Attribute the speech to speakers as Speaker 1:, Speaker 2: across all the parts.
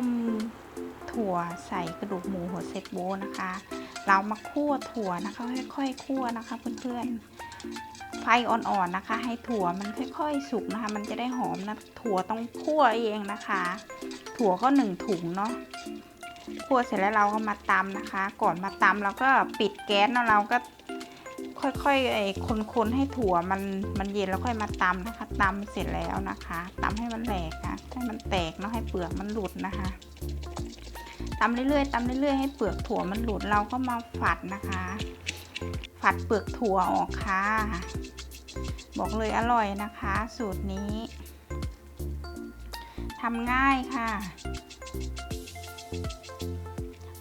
Speaker 1: ้มถั่วใส่กระดูกหมูหัวเซตโบนะคะ เรามาคั่วถั่วนะคะ ค่อยๆคั่วนะคะเพื่อนๆไฟอ่อนๆนะคะ ให้ถั่วมันค่อยๆสุกนะคะ มันจะได้หอมนะถั่วต้องคั่วเองนะคะ ถั่วก็หนึ่งถุงเนาะคั่วเสร็จแล้วเราก็มาตำนะคะ ก่อนมาตำเราก็ปิดแก๊สแล้วเราก็ ค่อยๆไอ้คนๆให้ถั่วมันมันเย็นแล้วค่อยมาตำนะคะตำเสร็จแล้วนะคะตำให้มันแหลกนะให้มันแตกเนาะให้เปลือกมันหลุดนะคะตำเรื่อยๆตำเรื่อยๆให้เปลือกถั่วมันหลุดเราก็มาฝัดนะคะ ฝัดเปลือกถั่วออกค่ะ บอกเลยอร่อยนะคะ สูตรนี้ทำง่ายค่ะ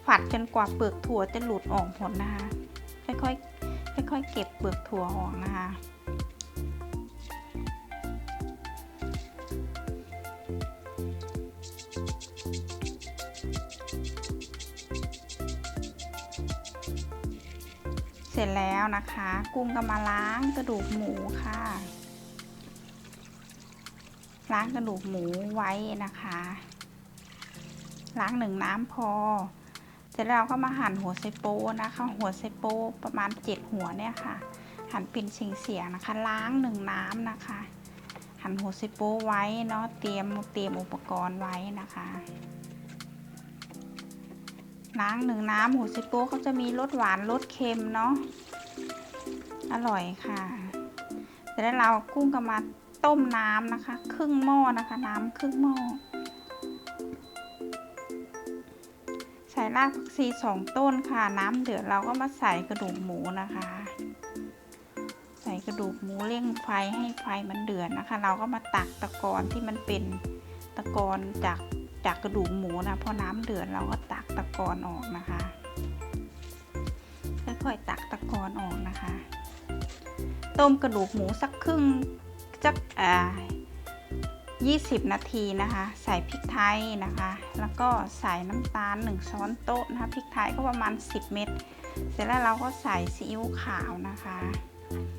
Speaker 1: ฝัดจนกว่าเปลือกถั่วจะหลุดออกหมดนะคะ ค่อยๆ ค่อยเก็บเปลือกถั่วออกนะคะ เสร็จแล้วนะคะ กุ้งก็มาล้างกระดูกหมูค่ะ ล้างกระดูกหมูไว้นะคะ ล้างหนึ่งน้ำพอ ร็จแล้วก็มาหั่นหัวไซโปนะคะ หัวไซโปประมาณเจ็ดหัวเนี่ยค่ะ หั่นเป็นเฉียงเสียงนะคะ ล้างหนึ่งน้ำนะคะ หั่นหัวไซโปไว้เนาะเตรียมเตรียมอุปกรณ์ไว้นะคะล้างหนึ่งน้ำหัวไซโปเขาจะมีรสหวานรสเค็มเนาะอร่อยค่ะเสร็จแล้วเราเอากุ้งก็มาต้มน้ำนะคะ ครึ่งหม้อนะคะ น้ำครึ่งหม้อ ส่รากผักชีสองต้นค่ะ น้ำเดือดเราก็มาใส่กระดูกหมูนะคะ ใส่กระดูกหมูเร่งไฟให้ไฟมันเดือดนะคะ เราก็มาตักตะกอนที่มันเป็นตะกอนจากจากกระดูกหมูนะพอน้ำเดือดเราก็ตักตะกอนออกนะคะ ค่อยๆตักตะกอนออกนะคะ ต้มกระดูกหมูสักครึ่งสักอ่า 20 นาทีนะคะ ใส่พริกไทยนะคะ แล้วก็ใส่น้ำตาล 1 ช้อนโต๊ะนะคะพริกไทยก็ประมาณ 10 เม็ดเสร็จแล้วเราก็ใส่ซีอิ๊วขาวนะคะ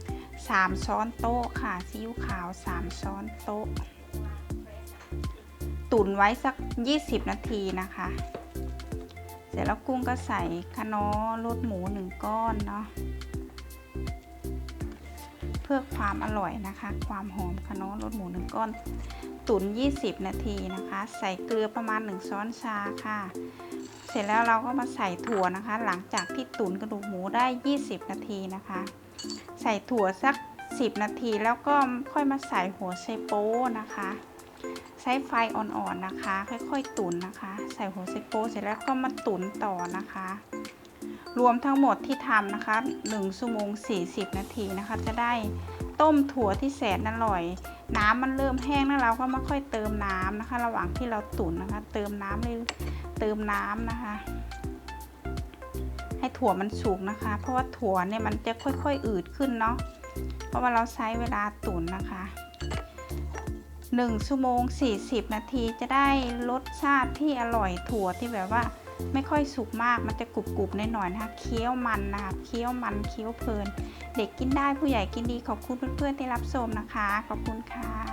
Speaker 1: 3 ช้อนโต๊ะค่ะซีอิ๊วขาว 3 ช้อนโต๊ะ ตุ๋นไว้สัก 20 นาทีนะคะ เสร็จแล้วกุ้งก็ใส่คะน้อรสหมู 1 ก้อนเนาะ พื่อความอร่อยนะคะ ความหอมคะน้อรสหมูหนึ่งก้อนตุ๋น20 นาทีนะคะ ใส่เกลือประมาณ 1 ช้อนชาค่ะ เสร็จแล้วเราก็มาใส่ถั่วนะคะ หลังจากที่ตุ๋นกระดูกหมูได้ 20 นาทีนะคะ ใส่ถั่วสัก 10 นาทีแล้วก็ค่อยมาใส่หัวไชโป๊นะคะใช้ไฟอ่อนๆนะคะ ค่อยๆ ตุ๋นนะคะ ใส่หัวไชโป๊เสร็จแล้วก็มาตุ๋นต่อนะคะ รวมทั้งหมดที่ทำนะคะ1ชั่วโมง 40 นาทีนะคะ จะได้ต้มถั่วที่แสนอร่อย น้ำมันเริ่มแห้งแล้วเราก็มาค่อยเติมน้ำนะคะ ระหว่างที่เราตุ๋นนะคะ เติมน้ำเลยเติมน้ำนะคะ ให้ถั่วมันสุกนะคะ เพราะว่าถั่วเนี่ยมันจะค่อยๆอืดขึ้นเนาะเพราะว่าเราใช้เวลาตุ๋นนะคะ1ชั่วโมง 40 นาทีจะได้รสชาติที่อร่อยถั่วที่แบบว่า ไม่ค่อยสุกมาก มันจะกรุบๆหน่อยๆนะคะเคี้ยวมันนะคะเคี้ยวมันเคี้ยวเพลิน เด็กกินได้ผู้ใหญ่กินดีขอบคุณเพื่อนๆที่รับชมนะคะ ขอบคุณค่ะ